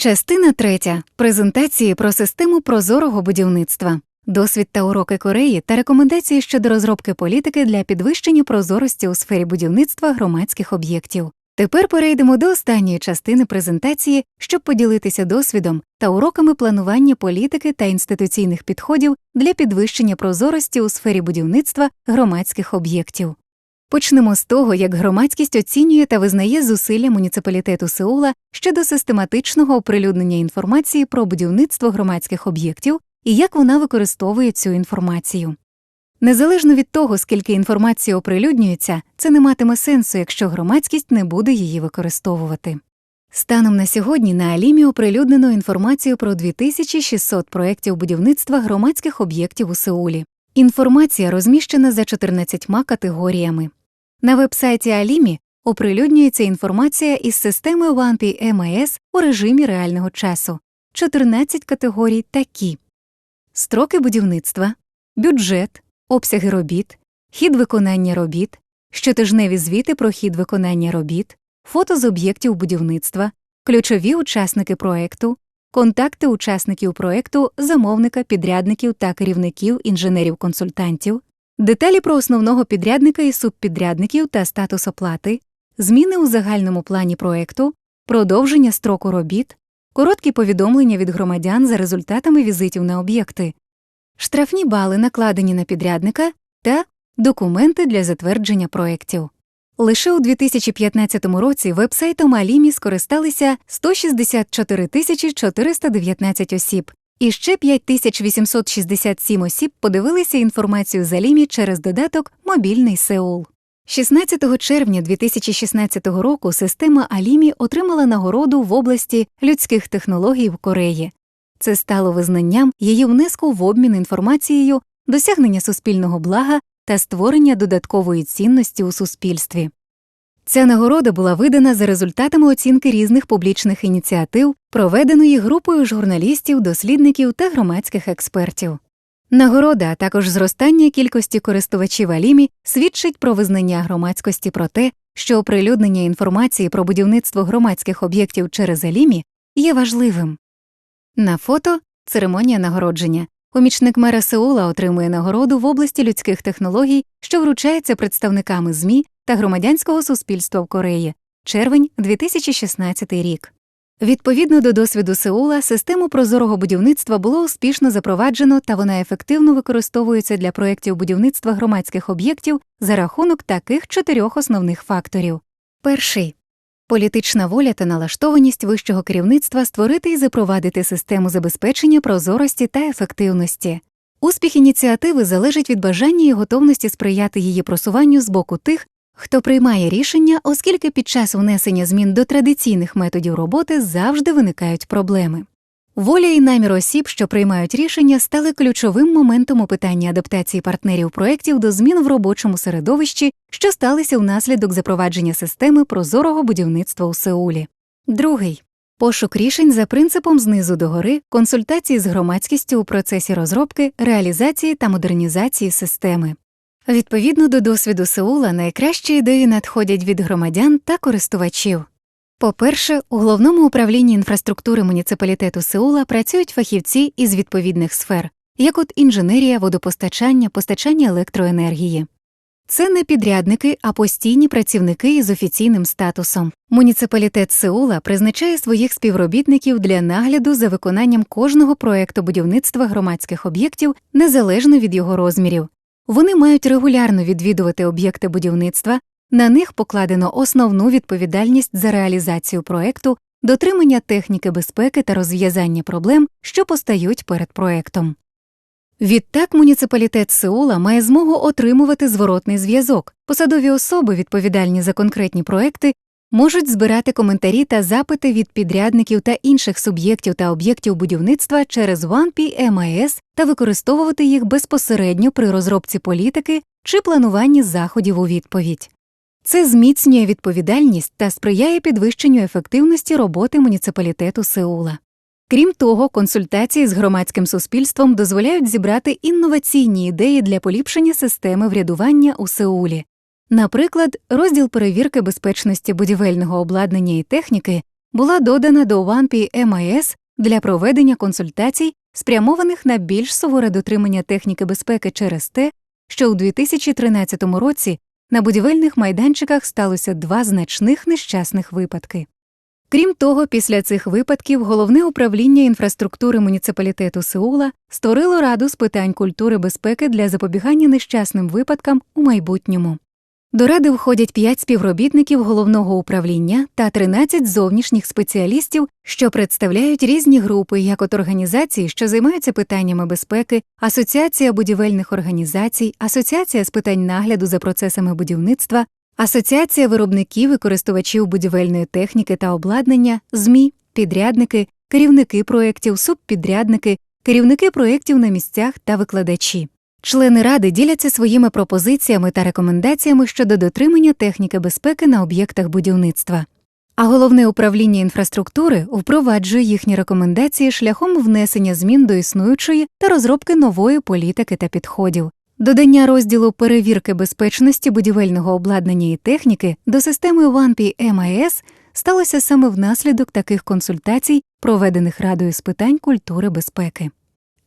Частина третя презентації про систему прозорого будівництва, досвід та уроки Кореї та рекомендації щодо розробки політики для підвищення прозорості у сфері будівництва громадських об'єктів. Тепер перейдемо до останньої частини презентації, щоб поділитися досвідом та уроками планування політики та інституційних підходів для підвищення прозорості у сфері будівництва громадських об'єктів. Почнемо з того, як громадськість оцінює та визнає зусилля муніципалітету Сеула щодо систематичного оприлюднення інформації про будівництво громадських об'єктів і як вона використовує цю інформацію. Незалежно від того, скільки інформації оприлюднюється, це не матиме сенсу, якщо громадськість не буде її використовувати. Станом на сьогодні на Алімі оприлюднено інформацію про 2600 проєктів будівництва громадських об'єктів у Сеулі. Інформація розміщена за 14 категоріями. На вебсайті Алімі оприлюднюється інформація із системи OnePay MES у режимі реального часу. 14 категорій такі: строки будівництва, бюджет, обсяги робіт, хід виконання робіт, щотижневі звіти про хід виконання робіт, фото з об'єктів будівництва, ключові учасники проекту, контакти учасників проекту, замовника, підрядників та керівників інженерів-консультантів, деталі про основного підрядника і субпідрядників та статус оплати, зміни у загальному плані проекту, продовження строку робіт, короткі повідомлення від громадян за результатами візитів на об'єкти, штрафні бали, накладені на підрядника та документи для затвердження проєктів. Лише у 2015 році вебсайтом Алімі скористалися 164 тисячі 419 осіб, і ще 5867 осіб подивилися інформацію з Алімі через додаток Мобільний Сеул. 16 червня 2016 року система Алімі отримала нагороду в області людських технологій в Кореї. Це стало визнанням її внеску в обмін інформацією, досягнення суспільного блага та створення додаткової цінності у суспільстві. Ця нагорода була видана за результатами оцінки різних публічних ініціатив, проведеної групою журналістів, дослідників та громадських експертів. Нагорода, а також зростання кількості користувачів Алімі свідчить про визнання громадськості про те, що оприлюднення інформації про будівництво громадських об'єктів через Алімі є важливим. На фото церемонія нагородження. Помічник мера Сеула отримує нагороду в області людських технологій, що вручається представниками ЗМІ та громадянського суспільства в Кореї. Червень 2016 рік. Відповідно до досвіду Сеула, систему прозорого будівництва було успішно запроваджено та вона ефективно використовується для проєктів будівництва громадських об'єктів за рахунок таких чотирьох основних факторів. Перший політична воля та налаштованість вищого керівництва створити і запровадити систему забезпечення прозорості та ефективності. Успіх ініціативи залежить від бажання і готовності сприяти її просуванню з боку тих, хто приймає рішення, оскільки під час внесення змін до традиційних методів роботи завжди виникають проблеми. Воля і намір осіб, що приймають рішення, стали ключовим моментом у питанні адаптації партнерів проєктів до змін в робочому середовищі, що сталися внаслідок запровадження системи прозорого будівництва у Сеулі. Другий пошук рішень за принципом знизу до гори, консультації з громадськістю у процесі розробки, реалізації та модернізації системи. Відповідно до досвіду Сеула, найкращі ідеї надходять від громадян та користувачів. По-перше, у головному управлінні інфраструктури муніципалітету Сеула працюють фахівці із відповідних сфер, як от інженерія, водопостачання, постачання електроенергії. Це не підрядники, а постійні працівники із офіційним статусом. Муніципалітет Сеула призначає своїх співробітників для нагляду за виконанням кожного проекту будівництва громадських об'єктів незалежно від його розмірів. Вони мають регулярно відвідувати об'єкти будівництва, на них покладено основну відповідальність за реалізацію проекту, дотримання техніки безпеки та розв'язання проблем, що постають перед проектом. Відтак муніципалітет Сеула має змогу отримувати зворотний зв'язок. Посадові особи, відповідальні за конкретні проекти, можуть збирати коментарі та запити від підрядників та інших суб'єктів та об'єктів будівництва через OnePay MIS та використовувати їх безпосередньо при розробці політики чи плануванні заходів у відповідь. Це зміцнює відповідальність та сприяє підвищенню ефективності роботи муніципалітету Сеула. Крім того, консультації з громадським суспільством дозволяють зібрати інноваційні ідеї для поліпшення системи врядування у Сеулі. Наприклад, розділ перевірки безпечності будівельного обладнання і техніки була додана до OnePay MIS для проведення консультацій, спрямованих на більш суворе дотримання техніки безпеки через те, що у 2013 році на будівельних майданчиках сталося два значних нещасних випадки. Крім того, після цих випадків головне управління інфраструктури муніципалітету Сеула створило раду з питань культури безпеки для запобігання нещасним випадкам у майбутньому. До ради входять 5 співробітників головного управління та 13 зовнішніх спеціалістів, що представляють різні групи, як от організації, що займаються питаннями безпеки, асоціація будівельних організацій, асоціація з питань нагляду за процесами будівництва, асоціація виробників і користувачів будівельної техніки та обладнання, ЗМІ, підрядники, керівники проєктів, субпідрядники, керівники проєктів на місцях та викладачі. Члени ради діляться своїми пропозиціями та рекомендаціями щодо дотримання техніки безпеки на об'єктах будівництва. А головне управління інфраструктури впроваджує їхні рекомендації шляхом внесення змін до існуючої та розробки нової політики та підходів, додання розділу перевірки безпечності будівельного обладнання і техніки до системи OnePay MIS сталося саме внаслідок таких консультацій, проведених Радою з питань культури безпеки.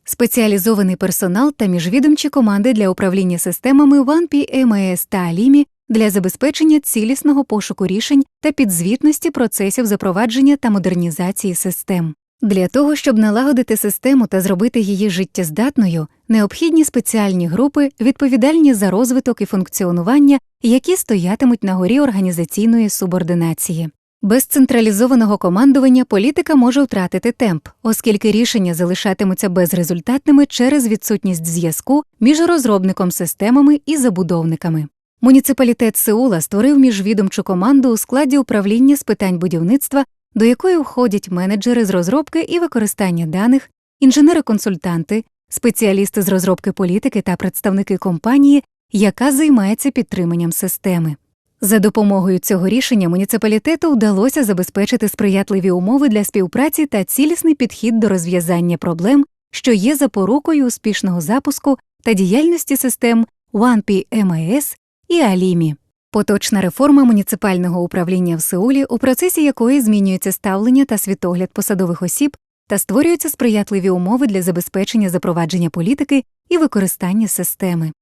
Спеціалізований персонал та міжвідомчі команди для управління системами OnePay MES та Alimi для забезпечення цілісного пошуку рішень та підзвітності процесів запровадження та модернізації систем. Для того, щоб налагодити систему та зробити її життєздатною, необхідні спеціальні групи, відповідальні за розвиток і функціонування, які стоятимуть на горі організаційної субординації. Без централізованого командування політика може втратити темп, оскільки рішення залишатимуться безрезультатними через відсутність зв'язку між розробником системами і забудовниками. Муніципалітет Сеула створив міжвідомчу команду у складі управління з питань будівництва, до якої входять менеджери з розробки і використання даних, інженери-консультанти, спеціалісти з розробки політики та представники компанії, яка займається підтриманням системи. За допомогою цього рішення муніципалітету вдалося забезпечити сприятливі умови для співпраці та цілісний підхід до розв'язання проблем, що є запорукою успішного запуску та діяльності систем OnePay MIS і Алімі. Поточна реформа муніципального управління в Сеулі, у процесі якої змінюється ставлення та світогляд посадових осіб та створюються сприятливі умови для забезпечення запровадження політики і використання системи.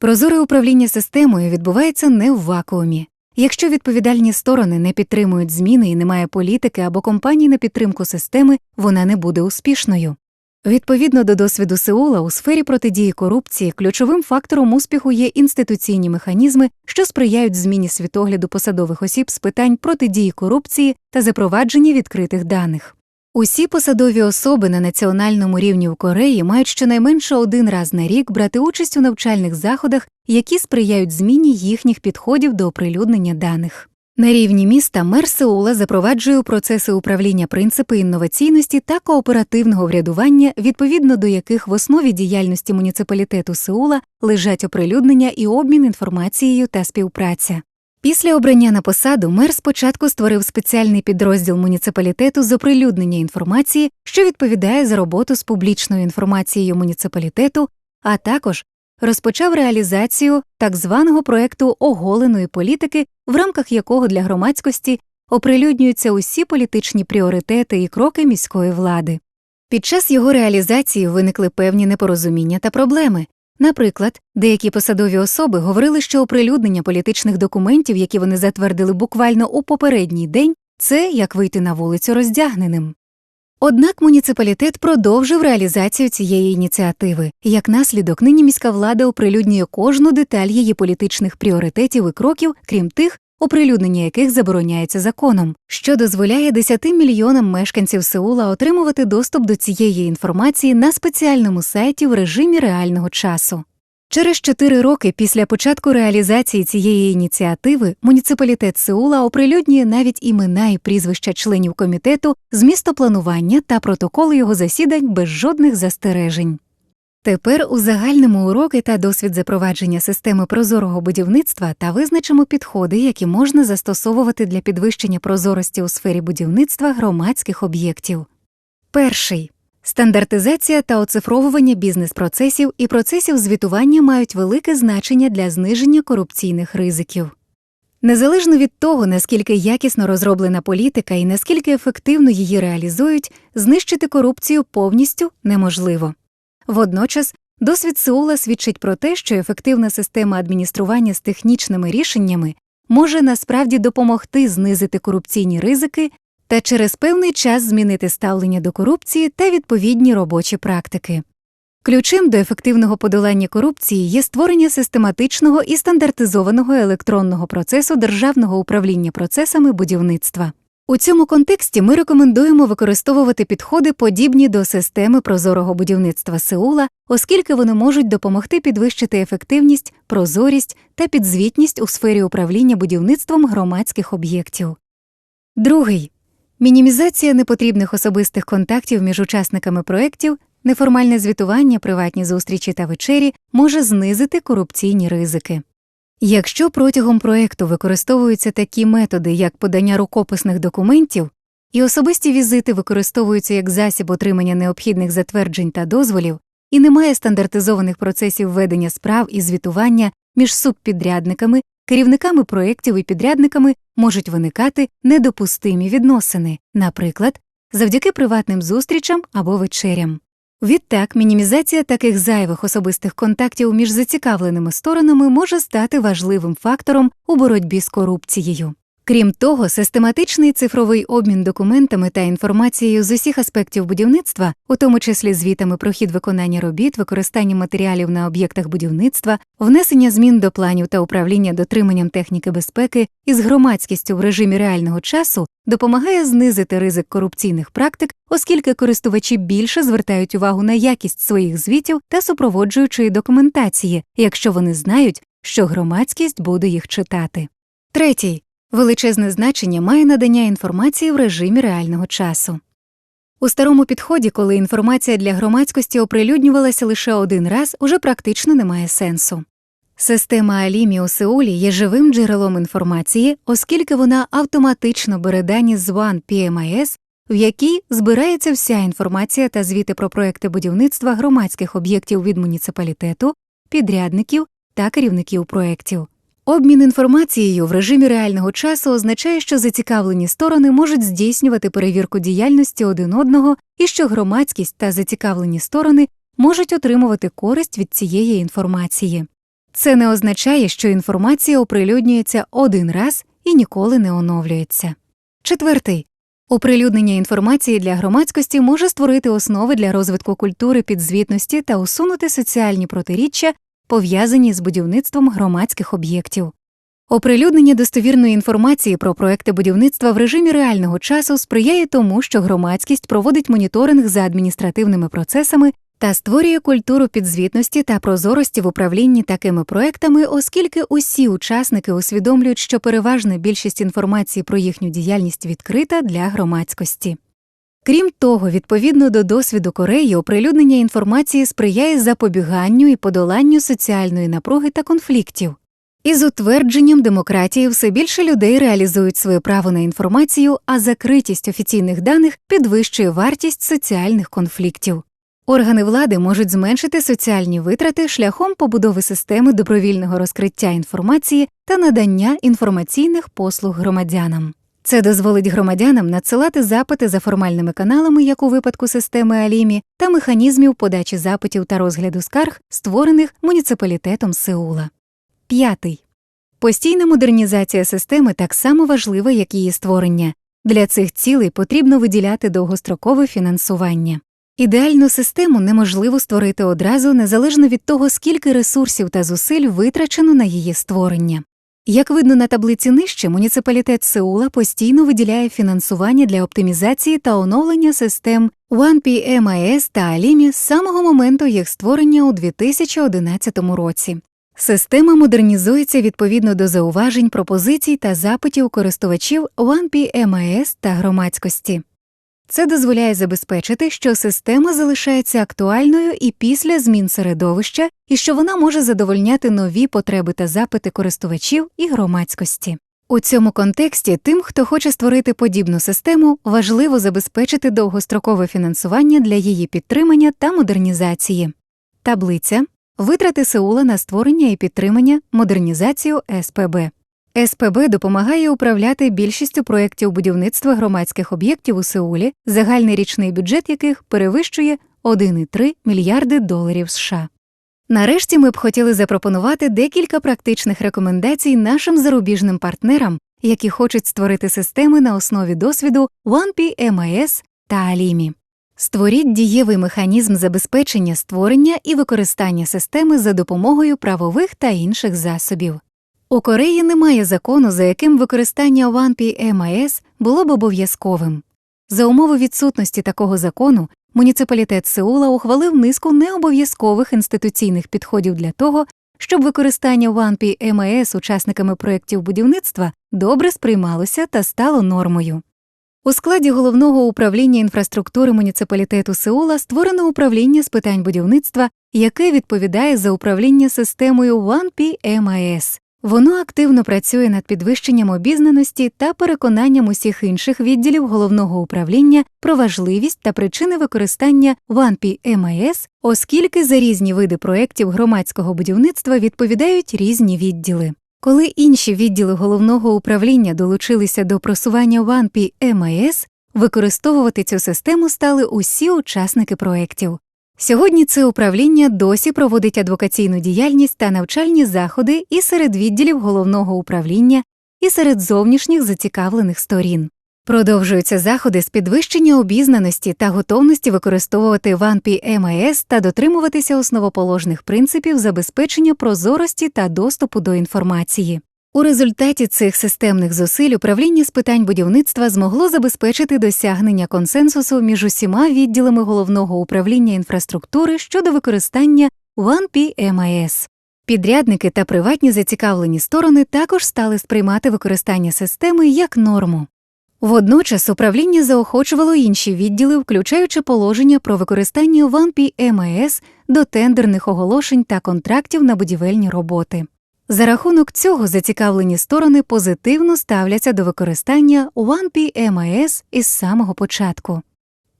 Прозоре управління системою відбувається не в вакуумі. Якщо відповідальні сторони не підтримують зміни і немає політики або компаній на підтримку системи, вона не буде успішною. Відповідно до досвіду Сеула у сфері протидії корупції ключовим фактором успіху є інституційні механізми, що сприяють зміні світогляду посадових осіб з питань протидії корупції та запровадження відкритих даних. Усі посадові особи на національному рівні в Кореї мають щонайменше один раз на рік брати участь у навчальних заходах, які сприяють зміні їхніх підходів до оприлюднення даних. На рівні міста мер Сеула запроваджує процеси управління принципи інноваційності та кооперативного врядування, відповідно до яких в основі діяльності муніципалітету Сеула лежать оприлюднення і обмін інформацією та співпраця. Після обрання на посаду мер спочатку створив спеціальний підрозділ муніципалітету з оприлюднення інформації, що відповідає за роботу з публічною інформацією муніципалітету, а також розпочав реалізацію так званого проекту оголеної політики, в рамках якого для громадськості оприлюднюються усі політичні пріоритети і кроки міської влади. Під час його реалізації виникли певні непорозуміння та проблеми. Наприклад, деякі посадові особи говорили, що оприлюднення політичних документів, які вони затвердили буквально у попередній день, це як вийти на вулицю роздягненим. Однак муніципалітет продовжив реалізацію цієї ініціативи. Як наслідок, нині міська влада оприлюднює кожну деталь її політичних пріоритетів і кроків, крім тих, оприлюднення яких забороняється законом, що дозволяє 10 мільйонам мешканців Сеула отримувати доступ до цієї інформації на спеціальному сайті в режимі реального часу. Через чотири роки після початку реалізації цієї ініціативи муніципалітет Сеула оприлюднює навіть імена і прізвища членів комітету з містопланування та протоколи його засідань без жодних застережень. Тепер узагальнимо уроки та досвід запровадження системи прозорого будівництва та визначимо підходи, які можна застосовувати для підвищення прозорості у сфері будівництва громадських об'єктів. Перший Стандартизація та оцифровування бізнес-процесів і процесів звітування мають велике значення для зниження корупційних ризиків. Незалежно від того, наскільки якісно розроблена політика і наскільки ефективно її реалізують, знищити корупцію повністю неможливо. Водночас, досвід Сеула свідчить про те, що ефективна система адміністрування з технічними рішеннями може насправді допомогти знизити корупційні ризики та через певний час змінити ставлення до корупції та відповідні робочі практики. Ключем до ефективного подолання корупції є створення систематичного і стандартизованого електронного процесу державного управління процесами будівництва. У цьому контексті ми рекомендуємо використовувати підходи, подібні до системи прозорого будівництва Сеула, оскільки вони можуть допомогти підвищити ефективність, прозорість та підзвітність у сфері управління будівництвом громадських об'єктів. Другий мінімізація непотрібних особистих контактів між учасниками проєктів, неформальне звітування, приватні зустрічі та вечері може знизити корупційні ризики. Якщо протягом проєкту використовуються такі методи, як подання рукописних документів, і особисті візити використовуються як засіб отримання необхідних затверджень та дозволів, і немає стандартизованих процесів ведення справ і звітування між субпідрядниками, керівниками проєктів і підрядниками можуть виникати недопустимі відносини, наприклад, завдяки приватним зустрічам або вечерям. Відтак, мінімізація таких зайвих особистих контактів між зацікавленими сторонами може стати важливим фактором у боротьбі з корупцією. Крім того, систематичний цифровий обмін документами та інформацією з усіх аспектів будівництва, у тому числі звітами про хід виконання робіт, використання матеріалів на об'єктах будівництва, внесення змін до планів та управління дотриманням техніки безпеки із громадськістю в режимі реального часу допомагає знизити ризик корупційних практик, оскільки користувачі більше звертають увагу на якість своїх звітів та супроводжуючої документації, якщо вони знають, що громадськість буде їх читати. Третій Величезне значення має надання інформації в режимі реального часу. У старому підході, коли інформація для громадськості оприлюднювалася лише один раз, уже практично немає сенсу. Система Алімі у Сеулі є живим джерелом інформації, оскільки вона автоматично бере дані з One PMIS, в якій збирається вся інформація та звіти про проекти будівництва громадських об'єктів від муніципалітету, підрядників та керівників проєктів. Обмін інформацією в режимі реального часу означає, що зацікавлені сторони можуть здійснювати перевірку діяльності один одного і що громадськість та зацікавлені сторони можуть отримувати користь від цієї інформації. Це не означає, що інформація оприлюднюється один раз і ніколи не оновлюється. Четвертий оприлюднення інформації для громадськості може створити основи для розвитку культури підзвітності та усунути соціальні протиріччя пов'язані з будівництвом громадських об'єктів. Оприлюднення достовірної інформації про проекти будівництва в режимі реального часу сприяє тому, що громадськість проводить моніторинг за адміністративними процесами та створює культуру підзвітності та прозорості в управлінні такими проектами, оскільки усі учасники усвідомлюють, що переважна більшість інформації про їхню діяльність відкрита для громадськості. Крім того, відповідно до досвіду Кореї, оприлюднення інформації сприяє запобіганню і подоланню соціальної напруги та конфліктів. Із утвердженням демократії все більше людей реалізують своє право на інформацію, а закритість офіційних даних підвищує вартість соціальних конфліктів. Органи влади можуть зменшити соціальні витрати шляхом побудови системи добровільного розкриття інформації та надання інформаційних послуг громадянам. Це дозволить громадянам надсилати запити за формальними каналами, як у випадку системи Алімі, та механізмів подачі запитів та розгляду скарг, створених муніципалітетом Сеула. П'ятий постійна модернізація системи так само важлива, як її створення. Для цих цілей потрібно виділяти довгострокове фінансування. Ідеальну систему неможливо створити одразу незалежно від того, скільки ресурсів та зусиль витрачено на її створення. Як видно на таблиці нижче, муніципалітет Сеула постійно виділяє фінансування для оптимізації та оновлення систем OnePMIS та Alimi з самого моменту їх створення у 2011 році. Система модернізується відповідно до зауважень, пропозицій та запитів користувачів OnePMIS та громадськості. Це дозволяє забезпечити, що система залишається актуальною і після змін середовища, і що вона може задовольняти нові потреби та запити користувачів і громадськості. У цьому контексті тим, хто хоче створити подібну систему, важливо забезпечити довгострокове фінансування для її підтримання та модернізації. Таблиця витрати Сеула на створення і підтримання модернізацію СПБ. СПБ допомагає управляти більшістю проєктів будівництва громадських об'єктів у Сеулі, загальний річний бюджет яких перевищує 1,3 мільярди доларів США. Нарешті ми б хотіли запропонувати декілька практичних рекомендацій нашим зарубіжним партнерам, які хочуть створити системи на основі досвіду OneP MIS та Alimi. Створіть дієвий механізм забезпечення створення і використання системи за допомогою правових та інших засобів. У Кореї немає закону, за яким використання OneP MIS було б обов'язковим. За умови відсутності такого закону муніципалітет Сеула ухвалив низку необов'язкових інституційних підходів для того, щоб використання OneP MIS учасниками проєктів будівництва добре сприймалося та стало нормою. У складі головного управління інфраструктури муніципалітету Сеула створено управління з питань будівництва, яке відповідає за управління системою OneP MIS. Воно активно працює над підвищенням обізнаності та переконанням усіх інших відділів головного управління про важливість та причини використання OneP MIS, оскільки за різні види проєктів громадського будівництва відповідають різні відділи. Коли інші відділи головного управління долучилися до просування OneP MIS, використовувати цю систему стали усі учасники проєктів. Сьогодні це управління досі проводить адвокаційну діяльність та навчальні заходи і серед відділів головного управління, і серед зовнішніх зацікавлених сторін. Продовжуються заходи з підвищення обізнаності та готовності використовувати OneP MIS та дотримуватися основоположних принципів забезпечення прозорості та доступу до інформації. У результаті цих системних зусиль управління з питань будівництва змогло забезпечити досягнення консенсусу між усіма відділами головного управління інфраструктури щодо використання OneP MIS. Підрядники та приватні зацікавлені сторони також стали сприймати використання системи як норму. Водночас управління заохочувало інші відділи, включаючи положення про використання OneP MIS до тендерних оголошень та контрактів на будівельні роботи. За рахунок цього зацікавлені сторони позитивно ставляться до використання OneP MIS із самого початку.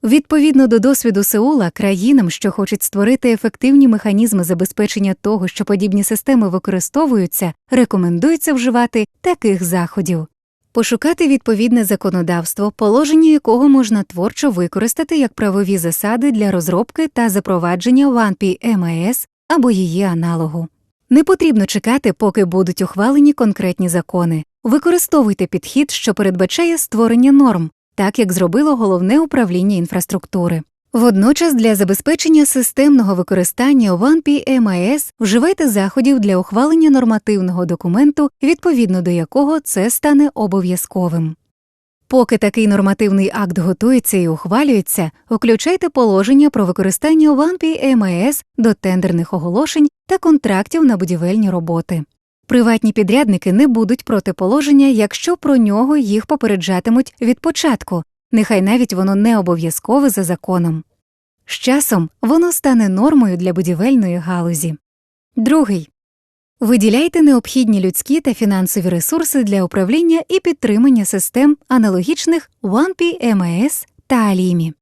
Відповідно до досвіду Сеула, країнам, що хочуть створити ефективні механізми забезпечення того, що подібні системи використовуються, рекомендується вживати таких заходів. Пошукати відповідне законодавство, положення якого можна творчо використати як правові засади для розробки та запровадження OneP MIS або її аналогу. Не потрібно чекати, поки будуть ухвалені конкретні закони. Використовуйте підхід, що передбачає створення норм, так як зробило головне управління інфраструктури. Водночас для забезпечення системного використання OneP MIS вживайте заходів для ухвалення нормативного документу, відповідно до якого це стане обов'язковим. Поки такий нормативний акт готується і ухвалюється, включайте положення про використання OneP MIS до тендерних оголошень та контрактів на будівельні роботи. Приватні підрядники не будуть проти положення, якщо про нього їх попереджатимуть від початку, нехай навіть воно не обов'язкове за законом. З часом воно стане нормою для будівельної галузі. Другий виділяйте необхідні людські та фінансові ресурси для управління і підтримання систем аналогічних OneP MIS та Alimi.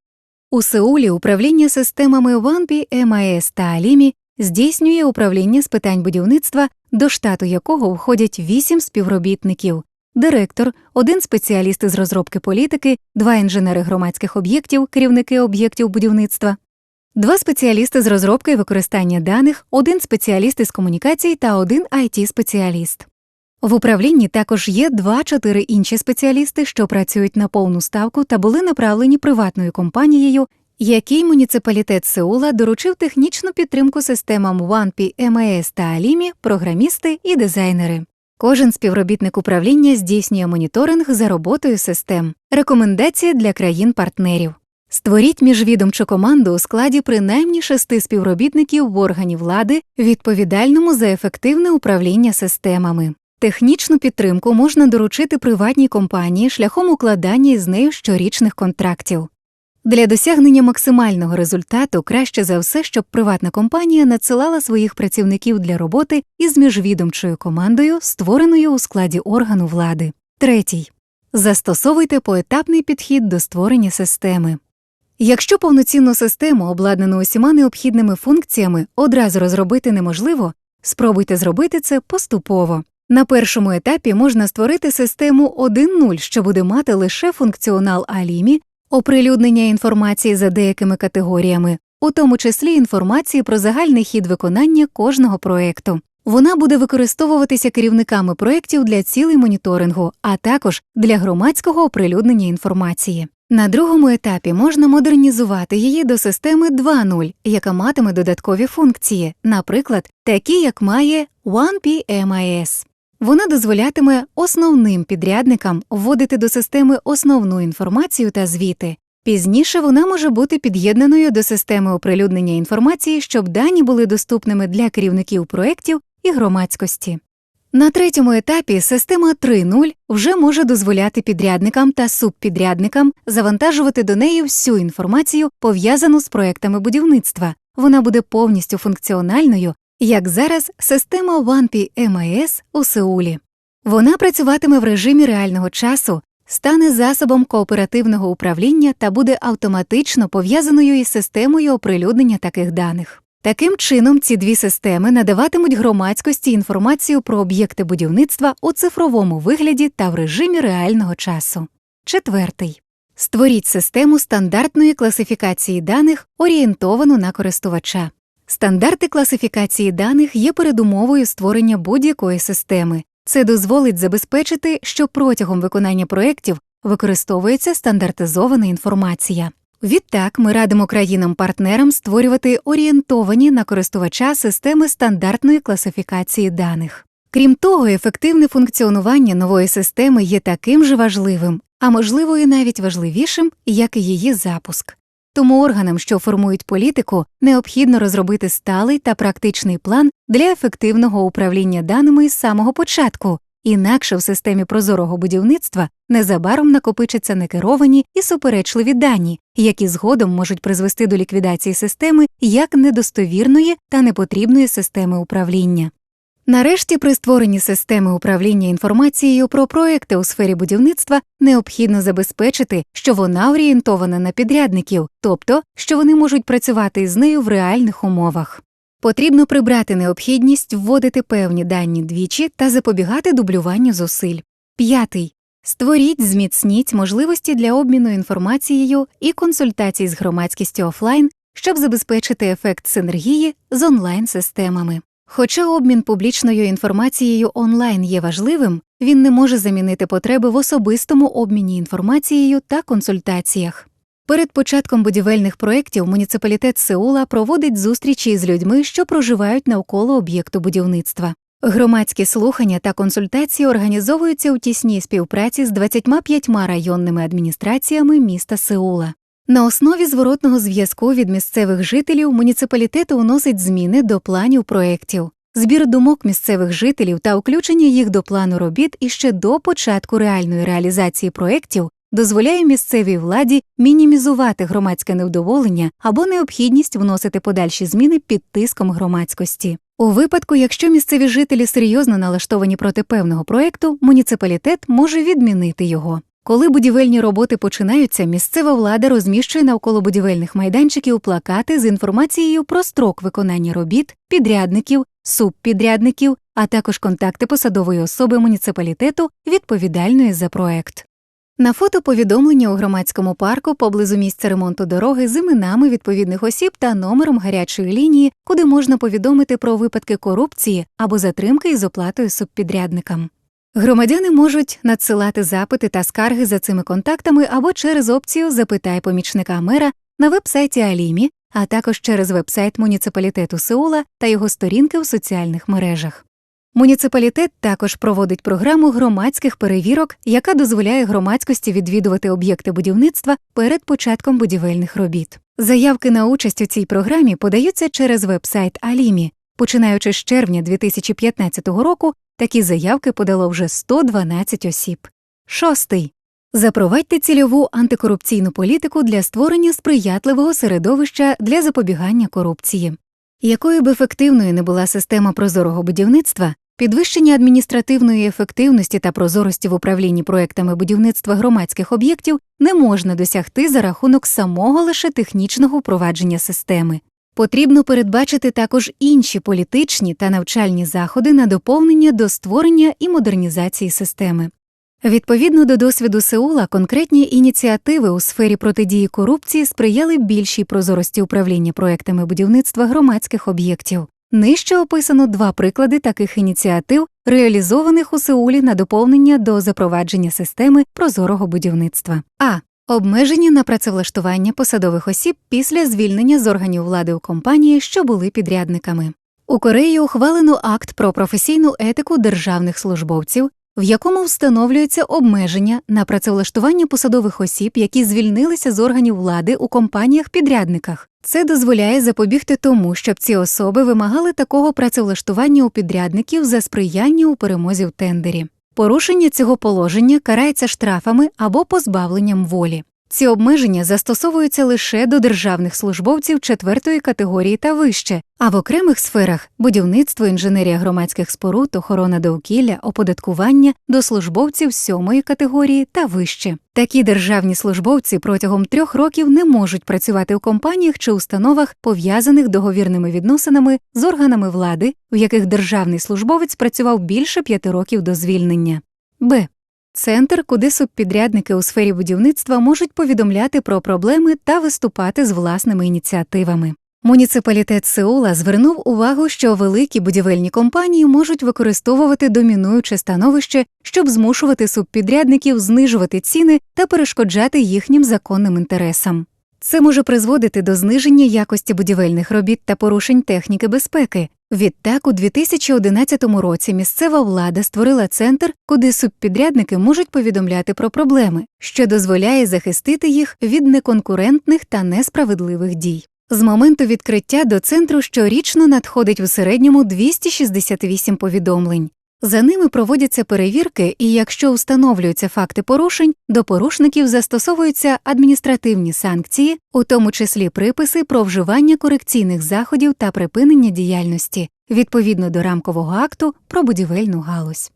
У Сеулі управління системами OneP MIS та Alimi здійснює управління з питань будівництва, до штату якого входять вісім співробітників директор, один спеціаліст із розробки політики, два інженери громадських об'єктів, керівники об'єктів будівництва, два спеціалісти з розробки і використання даних, один спеціаліст із комунікацій та один it спеціаліст В управлінні також є два-чотири інші спеціалісти, що працюють на повну ставку та були направлені приватною компанією, який муніципалітет Сеула доручив технічну підтримку системам OneP, MIS та Alimi, програмісти і дизайнери. Кожен співробітник управління здійснює моніторинг за роботою систем, рекомендації для країн-партнерів. Створіть міжвідомчу команду у складі принаймні шести співробітників в органі влади, відповідальному за ефективне управління системами. Технічну підтримку можна доручити приватній компанії шляхом укладання із нею щорічних контрактів. Для досягнення максимального результату краще за все, щоб приватна компанія надсилала своїх працівників для роботи із міжвідомчою командою, створеною у складі органу влади. Третій. Застосовуйте поетапний підхід до створення системи. Якщо повноцінну систему, обладнану усіма необхідними функціями, одразу розробити неможливо, спробуйте зробити це поступово. На першому етапі можна створити систему 1.0, що буде мати лише функціонал Алімі, оприлюднення інформації за деякими категоріями, у тому числі інформації про загальний хід виконання кожного проекту. Вона буде використовуватися керівниками проєктів для цілей моніторингу, а також для громадського оприлюднення інформації. На другому етапі можна модернізувати її до системи 2.0, яка матиме додаткові функції, наприклад, такі як має OnePMIS. Вона дозволятиме основним підрядникам вводити до системи основну інформацію та звіти. Пізніше вона може бути під'єднаною до системи оприлюднення інформації, щоб дані були доступними для керівників проєктів і громадськості. На третьому етапі система 3.0 вже може дозволяти підрядникам та субпідрядникам завантажувати до неї всю інформацію, пов'язану з проектами будівництва. Вона буде повністю функціональною, як зараз система OnePMIS у Сеулі. Вона працюватиме в режимі реального часу, стане засобом кооперативного управління та буде автоматично пов'язаною із системою оприлюднення таких даних. Таким чином, ці дві системи надаватимуть громадськості інформацію про об'єкти будівництва у цифровому вигляді та в режимі реального часу. Четвертий. Створіть систему стандартної класифікації даних, орієнтовану на користувача. Стандарти класифікації даних є передумовою створення будь-якої системи. Це дозволить забезпечити, що протягом виконання проєктів використовується стандартизована інформація. Відтак ми радимо країнам-партнерам створювати орієнтовані на користувача системи стандартної класифікації даних. Крім того, ефективне функціонування нової системи є таким же важливим, а можливо і навіть важливішим, як і її запуск. Тому органам, що формують політику, необхідно розробити сталий та практичний план для ефективного управління даними із самого початку, інакше в системі прозорого будівництва незабаром накопичаться некеровані і суперечливі дані, які згодом можуть призвести до ліквідації системи як недостовірної та непотрібної системи управління. Нарешті, при створенні системи управління інформацією про проекти у сфері будівництва необхідно забезпечити, що вона орієнтована на підрядників, тобто що вони можуть працювати з нею в реальних умовах. Потрібно прибрати необхідність вводити певні дані двічі та запобігати дублюванню зусиль. П'ятий. Створіть, зміцніть можливості для обміну інформацією і консультацій з громадськістю офлайн, щоб забезпечити ефект синергії з онлайн системами. Хоча обмін публічною інформацією онлайн є важливим, він не може замінити потреби в особистому обміні інформацією та консультаціях. Перед початком будівельних проєктів муніципалітет Сеула проводить зустрічі з людьми, що проживають навколо об'єкту будівництва. Громадські слухання та консультації організовуються у тісній співпраці з 25 районними адміністраціями міста Сеула. На основі зворотного зв'язку від місцевих жителів муніципалітет уносить зміни до планів проєктів, збір думок місцевих жителів та включення їх до плану робіт іще до початку реальної реалізації проєктів дозволяє місцевій владі мінімізувати громадське невдоволення або необхідність вносити подальші зміни під тиском громадськості. У випадку, якщо місцеві жителі серйозно налаштовані проти певного проєкту, муніципалітет може відмінити його. Коли будівельні роботи починаються, місцева влада розміщує навколо будівельних майданчиків плакати з інформацією про строк виконання робіт, підрядників, субпідрядників, а також контакти посадової особи муніципалітету, відповідальної за проект. На фото повідомлення у громадському парку поблизу місця ремонту дороги з іменами відповідних осіб та номером гарячої лінії, куди можна повідомити про випадки корупції або затримки із оплатою субпідрядникам. Громадяни можуть надсилати запити та скарги за цими контактами або через опцію Запитай помічника мера на вебсайті Алімі, а також через вебсайт муніципалітету Сеула та його сторінки в соціальних мережах. Муніципалітет також проводить програму громадських перевірок, яка дозволяє громадськості відвідувати об'єкти будівництва перед початком будівельних робіт. Заявки на участь у цій програмі подаються через вебсайт Алімі. Починаючи з червня 2015 року, такі заявки подало вже 112 осіб. Шостий. Запровадьте цільову антикорупційну політику для створення сприятливого середовища для запобігання корупції. Якою б ефективною не була система прозорого будівництва, підвищення адміністративної ефективності та прозорості в управлінні проектами будівництва громадських об'єктів не можна досягти за рахунок самого лише технічного впровадження системи. Потрібно передбачити також інші політичні та навчальні заходи на доповнення до створення і модернізації системи. Відповідно до досвіду Сеула, конкретні ініціативи у сфері протидії корупції сприяли більшій прозорості управління проектами будівництва громадських об'єктів. Нижче описано два приклади таких ініціатив, реалізованих у Сеулі на доповнення до запровадження системи прозорого будівництва. А. Обмеження на працевлаштування посадових осіб після звільнення з органів влади у компанії, що були підрядниками. У Кореї ухвалено акт про професійну етику державних службовців, в якому встановлюються обмеження на працевлаштування посадових осіб, які звільнилися з органів влади у компаніях-підрядниках. Це дозволяє запобігти тому, щоб ці особи вимагали такого працевлаштування у підрядників за сприяння у перемозі в тендері. Порушення цього положення карається штрафами або позбавленням волі. Ці обмеження застосовуються лише до державних службовців четвертої категорії та вище, а в окремих сферах будівництво, інженерія громадських споруд, охорона довкілля, оподаткування до службовців сьомої категорії та вище. Такі державні службовці протягом трьох років не можуть працювати у компаніях чи установах, пов'язаних договірними відносинами з органами влади, в яких державний службовець працював більше п'яти років до звільнення. Б. Центр, куди субпідрядники у сфері будівництва можуть повідомляти про проблеми та виступати з власними ініціативами. Муніципалітет Сеула звернув увагу, що великі будівельні компанії можуть використовувати домінуюче становище, щоб змушувати субпідрядників знижувати ціни та перешкоджати їхнім законним інтересам. Це може призводити до зниження якості будівельних робіт та порушень техніки безпеки. Відтак, у 2011 році місцева влада створила центр, куди субпідрядники можуть повідомляти про проблеми, що дозволяє захистити їх від неконкурентних та несправедливих дій. З моменту відкриття до центру щорічно надходить у середньому 268 повідомлень. За ними проводяться перевірки, і якщо встановлюються факти порушень, до порушників застосовуються адміністративні санкції, у тому числі приписи про вживання корекційних заходів та припинення діяльності відповідно до рамкового акту про будівельну галузь.